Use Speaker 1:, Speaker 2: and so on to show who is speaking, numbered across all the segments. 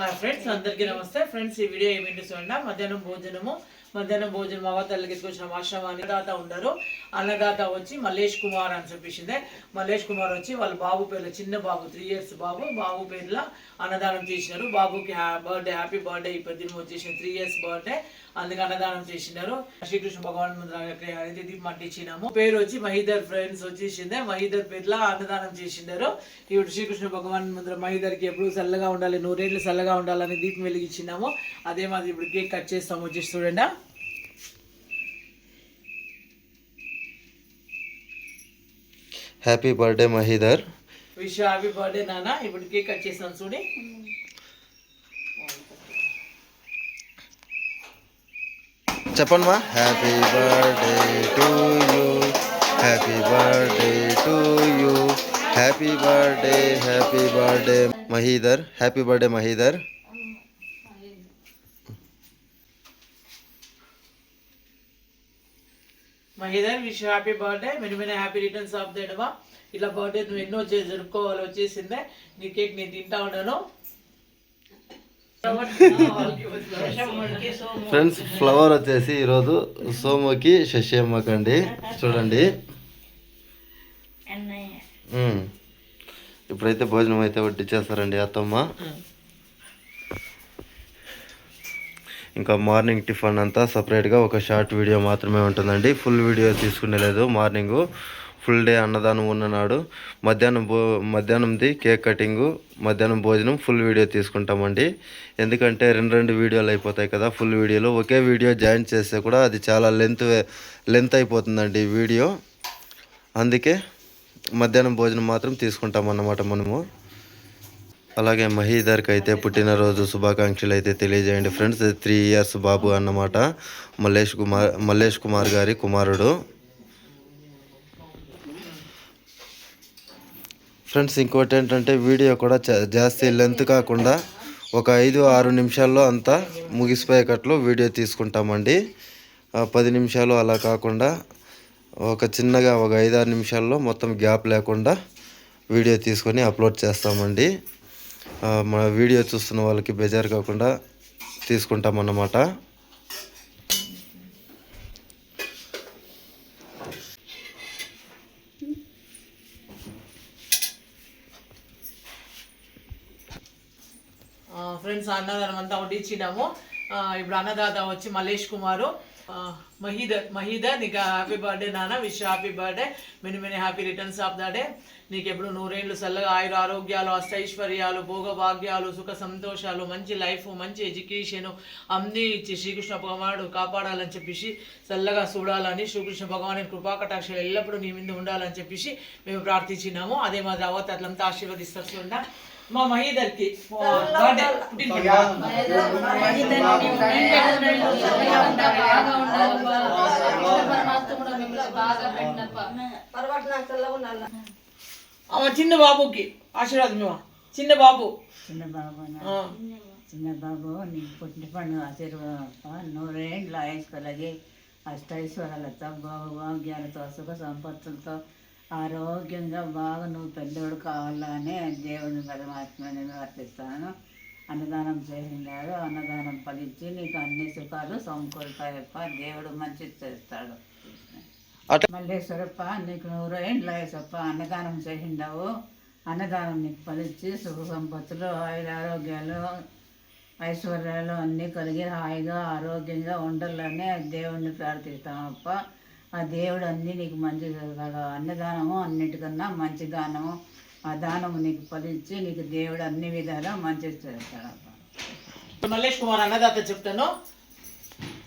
Speaker 1: Hi friends అందరికీ నమస్తే. Friends ఈ వీడియో ఏమిటి చూడండి. మధ్యాహ్నం భోజనము. మధ్యాహ్నం భోజనం అవతలకి తీసుకొచ్చిన ఆశ్రమం అన్నదాత ఉన్నారు. అన్నదాత వచ్చి మల్లేష్ కుమార్ అని చూపించింది మల్లేష్ కుమార్ వచ్చి వాళ్ళ బాబు పేర్ల చిన్న బాబు త్రీ ఇయర్స్ బాబు బాబు పేర్ల అన్నదానం చేసినారు. బాబుకి బర్త్డే హ్యాపీ బర్త్డే ఈ పద్దెనిమిది వచ్చేసిన త్రీ ఇయర్స్ బర్త్డే అందుకు అన్నదానం చేసినారు. శ్రీకృష్ణ భగవాన్ ముందర అయితే దీపం అంటించినాము. పేరు వచ్చి మహిదర్ ఫ్రెండ్స్ వచ్చేసిందే. మహిదర్ పేర్ల అన్నదానం చేసినారు. ఇప్పుడు శ్రీకృష్ణ భగవాన్ ముందర మహిదర్కి ఎప్పుడు చల్లగా ఉండాలి నూరేళ్ళు చల్లగా ఉండాలని దీపం వెలిగించినాము. అదే మాది ఇప్పుడు కేక్ కట్ చేస్తాము వచ్చేసి చూడండి.
Speaker 2: Happy birthday Mahidhar
Speaker 1: wish happy birthday నాన్న ఇప్పుడు కేక్ కట్ చేస్తాను చూడి.
Speaker 2: చెప్పండి మా. Happy birthday to you happy birthday to you happy birthday happy birthday Mahidhar happy birthday Mahidhar
Speaker 1: Mahidhar wish happy birthday. Many many happy returns of the day ఇట్లా birthday నువ్వు ఎన్నో జరుపుకోవాలి వచ్చేసిందే. నీ కేక్ నేను తింటా ఉన్నాను.
Speaker 2: ఫ్రెండ్స్ ఫ్లవర్ వచ్చేసి ఈరోజు సోముకి శశిమ్మకండి చూడండి. ఇప్పుడైతే భోజనం అయితే వడ్డించేస్తారండి అత్తమ్మ. ఇంకా మార్నింగ్ టిఫిన్ అంతా సపరేట్గా ఒక షార్ట్ వీడియో మాత్రమే ఉంటుందండి. ఫుల్ వీడియో తీసుకునే లేదు మార్నింగ్. ఫుల్ డే అన్నదానం ఉన్ననాడు మధ్యాహ్నం భో మధ్యాహ్నంది కేక్ కటింగు మధ్యాహ్నం భోజనం ఫుల్ వీడియో తీసుకుంటామండి. ఎందుకంటే రెండు రెండు వీడియోలు అయిపోతాయి కదా ఫుల్ వీడియోలో. ఒకే వీడియో జాయిన్ చేస్తే కూడా అది చాలా లెంత్ లెంత్ అయిపోతుందండి వీడియో. అందుకే మధ్యాహ్నం భోజనం మాత్రం తీసుకుంటాం అన్నమాట మనము. అలాగే మహీధర్కి అయితే పుట్టినరోజు శుభాకాంక్షలు అయితే తెలియజేయండి. ఫ్రెండ్స్ త్రీ ఇయర్స్ బాబు అన్నమాట. మల్లేష్ కుమార్ మల్లేష్ కుమార్ గారి కుమారుడు. ఫ్రెండ్స్ ఇంకోటి ఏంటంటే వీడియో కూడా చా- జాస్తి లెంత్ కాకుండా ఒక ఐదు ఆరు నిమిషాల్లో అంతా ముగిసిపోయేటట్లు వీడియో తీసుకుంటామండి. పది నిమిషాలు అలా కాకుండా ఒక చిన్నగా ఒక ఐదారు నిమిషాల్లో మొత్తం గ్యాప్ లేకుండా వీడియో తీసుకొని అప్లోడ్ చేస్తామండి. మన వీడియో చూస్తున్న వాళ్ళకి బెజారు కాకుండా తీసుకుంటామన్నమాట.
Speaker 1: ఫ్రెండ్స్ అన్నదానం అంతా వడ్డించినాము ఇప్పుడు అన్నదాత వచ్చి మలేష్ కుమారు. మహీదర్ మహీదర్ నీకు హ్యాపీ బర్త్డే నాన్న wish happy birthday many many happy returns of the day నీకు ఎప్పుడు నూరేళ్ళు చల్లగా ఆయుర ఆరోగ్యాలు అష్టైశ్వర్యాలు భోగభాగ్యాలు సుఖ సంతోషాలు మంచి లైఫ్ మంచి ఎడ్యుకేషన్ అన్నీ ఇచ్చి శ్రీకృష్ణ భగవానుడు కాపాడాలని చెప్పేసి చల్లగా చూడాలని శ్రీకృష్ణ భగవాని కృపాకటాక్షలు ఎల్లప్పుడూ నీ మీద ఉండాలని చెప్పేసి మేము ప్రార్థించినాము. అదే మాది అవత్ ఆశీర్వదిస్తూ ఉంటాం మా. ఆమె చిన్న బాబుకి ఆశీర్వాదం ఇవ్వ. చిన్న బాబు
Speaker 3: చిన్న బాబు
Speaker 1: ఆ.
Speaker 3: చిన్న బాబు నీకు పుట్టిన పండుగ ఆశీర్వాదప్ప నూరేండ్ల ఆయుష్ కలిగి అష్టైశ్వర్యాలతో భోగభాగ్యాలతో సుఖ సంపత్తులతో ఆరోగ్యంగా బాగా నువ్వు పెద్దోడు కావాలని దేవుని పరమాత్మని ప్రార్థిస్తాను అన్నదానం చేసినాడు. అన్నదానం ఫలించి నీకు అన్ని సుఖాలు సమకూరుతాయప్ప. దేవుడు మంచి చేస్తాడు. మల్లేశ్వరప్ప నీకు నూరేండ్ల ఆయుసప్ప అన్నదానం చేసిండావు. అన్నదానం నీకు ఫలించి సుఖ సంపత్తులు ఆయుర ఆరోగ్యాలు ఐశ్వర్యాలు అన్నీ కలిగి హాయిగా ఆరోగ్యంగా ఉండాలని దేవుణ్ణి ప్రార్థిస్తామప్ప. ఆ దేవుడు అన్నీ నీకు మంచి అన్నదానము అన్నిటికన్నా మంచి దానము. ఆ దానము నీకు ఫలించి నీకు దేవుడు అన్ని విధాలా మంచి చేస్తాడు
Speaker 1: మల్లేష్ కుమార్ అన్నదాత చెప్తాను.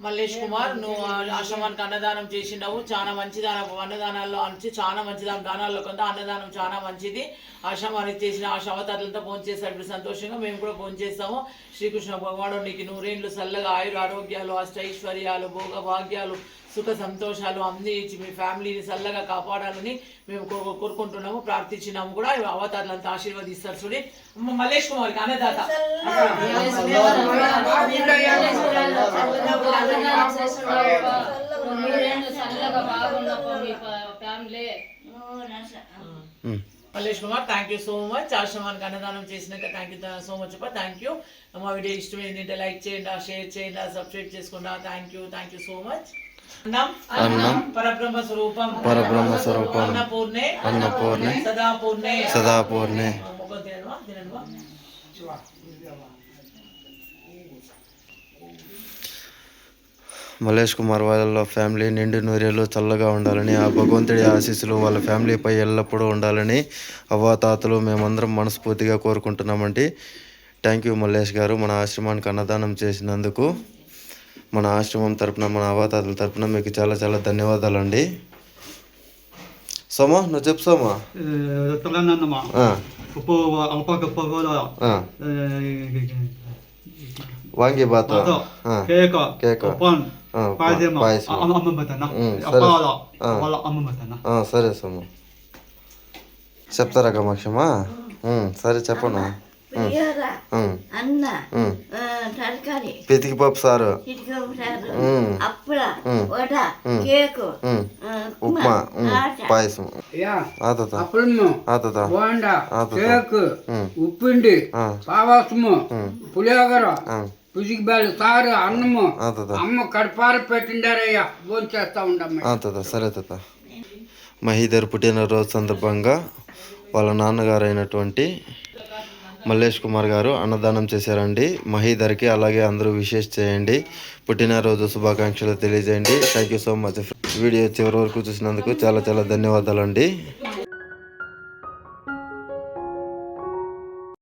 Speaker 1: మల్లేష్ కుమార్ నువ్వు ఆశ్రమానికి అన్నదానం చేసినావు చాలా మంచి దాన అన్నదానాల్లో అంచి చాలా మంచి దాని దానాల్లో కొంత అన్నదానం చాలా మంచిది. ఆశ్రమానికి చేసిన ఆ శవతారులతో ఫోన్ చేశారు. ఇప్పుడు సంతోషంగా మేము కూడా ఫోన్ చేస్తాము. శ్రీకృష్ణ భగవానుడు నీకు నూరేళ్ళు చల్లగా ఆయుర ఆరోగ్యాలు అష్టైశ్వర్యాలు భోగ భాగ్యాలు సుఖ సంతోషాలు అన్ని ఇచ్చి మీ ఫ్యామిలీని చల్లగా కాపాడాలని మేము కో- కోరుకుంటున్నాము ప్రార్థించినాము కూడా. అవతారులంతా ఆశీర్వదిస్తారు చూడి. అమ్మ మల్లేష్ కుమార్కి అన్నదాత. Mallesh Kumar thank you so much ఆశ్రమానికి అన్నదానం చేసినాక thank you so much thank you మా వీడియో ఇష్టమైంది అంటే లైక్ చేయండి షేర్ చేయండి సబ్స్క్రైబ్ చేసుకోండి. Thank you thank you so much అన్నం?
Speaker 2: అన్నం.
Speaker 1: పరబ్రహ్మ స్వరూపం.
Speaker 2: పరబ్రహ్మ స్వరూపం.
Speaker 1: అన్నపూర్ణే.
Speaker 2: అన్నపూర్ణే.
Speaker 1: సదాపూర్ణే.
Speaker 2: సదాపూర్ణే. మల్లేష్ కుమార్ వాళ్ళ ఫ్యామిలీ నిండు నూరేళ్ళు చల్లగా ఉండాలని ఆ భగవంతుడి ఆశీస్సులు వాళ్ళ ఫ్యామిలీపై ఎల్లప్పుడూ ఉండాలని అవ్వాతాతలు మేమందరం మనస్ఫూర్తిగా కోరుకుంటున్నామండి. థ్యాంక్ యూ మల్లేష్ గారు. మన ఆశ్రమానికి అన్నదానం చేసినందుకు మన ఆశ్రమం తరపున మన అవ్వాతాతల తరపున మీకు చాలా చాలా ధన్యవాదాలండి. సోమా నువ్వు చెప్పు సోమా. వాంగి బాత.
Speaker 4: కేక. పాయసం
Speaker 2: సరే.
Speaker 4: అప్పాల. వాళ్ళ
Speaker 2: సోమ చెప్తారా కమాక్షమా సరే ఉమ్,
Speaker 5: అన్న తరకారీ
Speaker 2: సారు.
Speaker 5: కేకు
Speaker 2: ఉప్మా. పాయసం
Speaker 6: యా
Speaker 2: ఆతత
Speaker 6: అప్పులము
Speaker 2: ఆతత
Speaker 6: బోండా
Speaker 2: ఆతత.
Speaker 6: కేక్. ఉప్పిండి పావాసము పులిహోర
Speaker 2: ఆ,
Speaker 6: పుసికి బేలు సారు అన్నము అమ్మ కడపార పెట్టిండారయ్యా భోజనం చేస్తా ఉండమ్మ
Speaker 2: సరే తాత. మహీధర్ పుట్టినరోజు సందర్భంగా వాళ్ళ నాన్నగారు అయినటువంటి మల్లేష్ కుమార్ గారు అన్నదానం చేశారండి. మహీధర్కి అలాగే అందరూ విశేష్ చేయండి. పుట్టినరోజు శుభాకాంక్షలు తెలియజేయండి. Thank you so much video చివరి వరకు చూసినందుకు చాలా చాలా ధన్యవాదాలండి.